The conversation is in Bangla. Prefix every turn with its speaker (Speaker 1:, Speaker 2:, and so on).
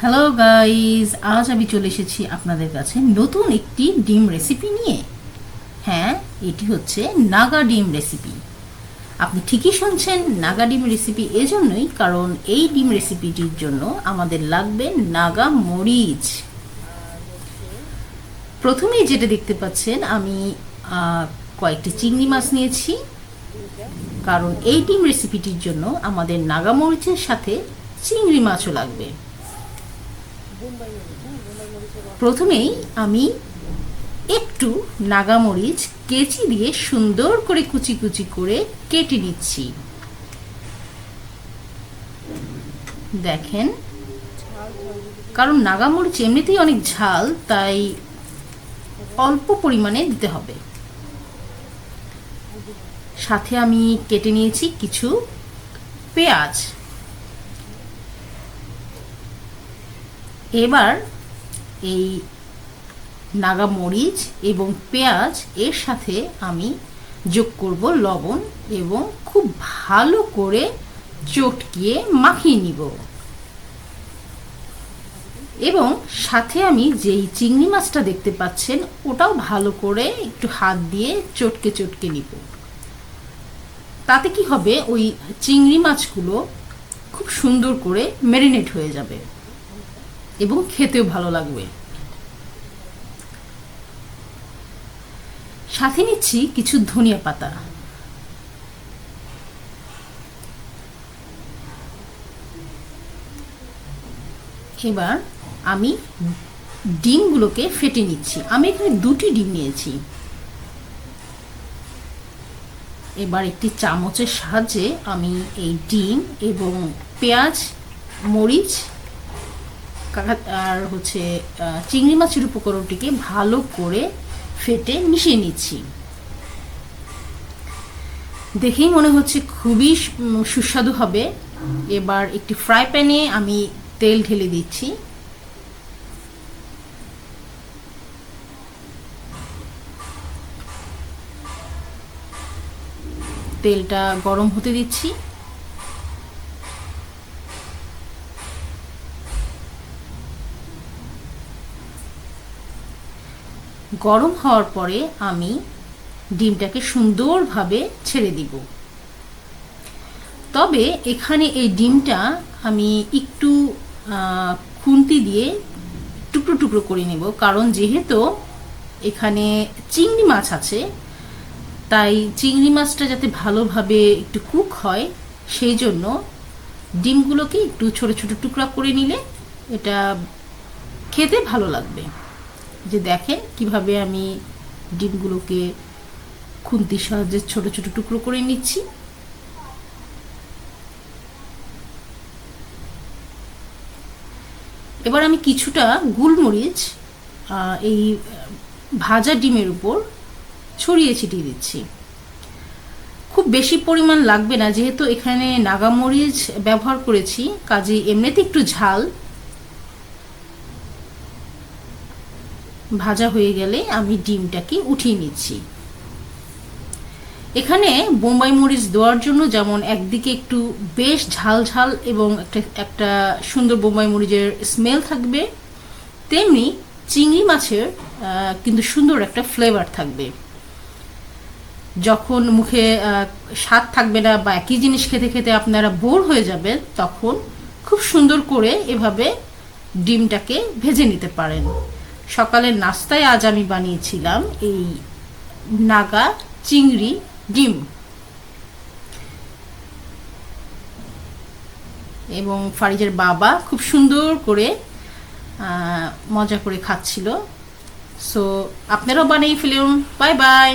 Speaker 1: হ্যালো গাইজ আজ আমি চলে এসেছি আপনাদের কাছে নতুন একটি ডিম রেসিপি নিয়ে। হ্যাঁ এটি হচ্ছে নাগা ডিম রেসিপি আপনি ঠিকই শুনছেন, নাগা ডিম রেসিপি এজন্যই কারণ এই ডিম রেসিপিটির জন্য আমাদের লাগবে নাগা মরিচ। প্রথমেই যেটা দেখতে পাচ্ছেন, আমি কয়েকটি চিংড়ি মাছ নিয়েছি। কারণ এই ডিম রেসিপিটির জন্য আমাদের নাগা মরিচের সাথে চিংড়ি মাছও লাগবে। প্রথমেই আমি একটু নাগামরিচ কেচি দিয়ে সুন্দর করে কুচি কুচি করে কেটে নিচ্ছি। দেখেন, কারণ নাগামরিচ এমনিতেই অনেক ঝাল, তাই অল্প পরিমাণে দিতে হবে। সাথে আমি কেটে নিয়েছি কিছু পেঁয়াজ। এবার এই নাগা মরিচ এবং পেঁয়াজ এর সাথে আমি যোগ করব লবণ এবং খুব ভালো করে চটকিয়ে মাখিয়ে নিব। এবং সাথে আমি যেই চিংড়ি মাছটা দেখতে পাচ্ছেন, ওটাও ভালো করে একটু হাত দিয়ে চটকে চটকে নিব। তাতে কি হবে, ওই চিংড়ি মাছগুলো খুব সুন্দর করে ম্যারিনেট হয়ে যাবে। এবং খেতেও ভালো লাগবে। সাথে নিচ্ছি কিছু ধনিয়া পাতা। এবার আমি ডিমগুলোকে ফেটে নিচ্ছি। আমি এখানে দুটি ডিম নিয়েছি। এবার একটি চামচের সাহায্যে আমি এই ডিম এবং পেঁয়াজ, মরিচ আর হচ্ছে চিংড়ি মাছের উপকরণটিকে ভালো করে ফেটে মিশিয়ে নিচ্ছি। দেখেই মনে হচ্ছে খুবই সুস্বাদু হবে। এবার একটি ফ্রাই প্যানে আমি তেল ঢেলে দিচ্ছি। তেলটা গরম হতে দিচ্ছি। গরম হওয়ার পরে আমি ডিমটাকে সুন্দরভাবে ছেড়ে দিব। তবে এখানে এই ডিমটা আমি একটু খুন্তি দিয়ে টুকরো টুকরো করে নেব। কারণ যেহেতু এখানে চিংড়ি মাছ আছে, তাই চিংড়ি মাছটা যাতে ভালোভাবে একটু কুক হয়, সেই জন্য ডিমগুলোকে একটু ছোট ছোট টুকরা করে নিলে এটা খেতে ভালো লাগবে। যে দেখেন কীভাবে আমি ডিমগুলোকে খুন্তির সাহায্যে ছোট ছোট টুকরো করে নিচ্ছি। এবার আমি কিছুটা গোলমরিচ এই ভাজা ডিমের উপর ছড়িয়ে ছিটিয়ে দিচ্ছি। খুব বেশি পরিমাণ লাগবে না, যেহেতু এখানে নাগামরিচ ব্যবহার করেছি, কাজে এমনিতে একটু ঝাল। ভাজা হয়ে গেলে আমি ডিমটাকে উঠিয়ে নিচ্ছি। এখানে বোম্বাই মরিচ দেওয়ার জন্য যেমন একদিকে একটু বেশ ঝাল ঝাল এবং একটা একটা সুন্দর বোম্বাই মরিচের স্মেল থাকবে, তেমনি চিংড়ি মাছের কিন্তু সুন্দর একটা ফ্লেভার থাকবে। যখন মুখে স্বাদ থাকবে না বা একই জিনিস খেতে খেতে আপনারা বোর হয়ে যাবেন, তখন খুব সুন্দর করে এভাবে ডিমটাকে ভেজে নিতে পারেন। সকালের নাস্তায় আজ আমি বানিয়েছিলাম এই নাগা চিংড়ি ডিম। এবং ফারিজের বাবা খুব সুন্দর করে মজা করে খাচ্ছিল। সো আপনারাও বানিয়ে ফেলুন। Bye bye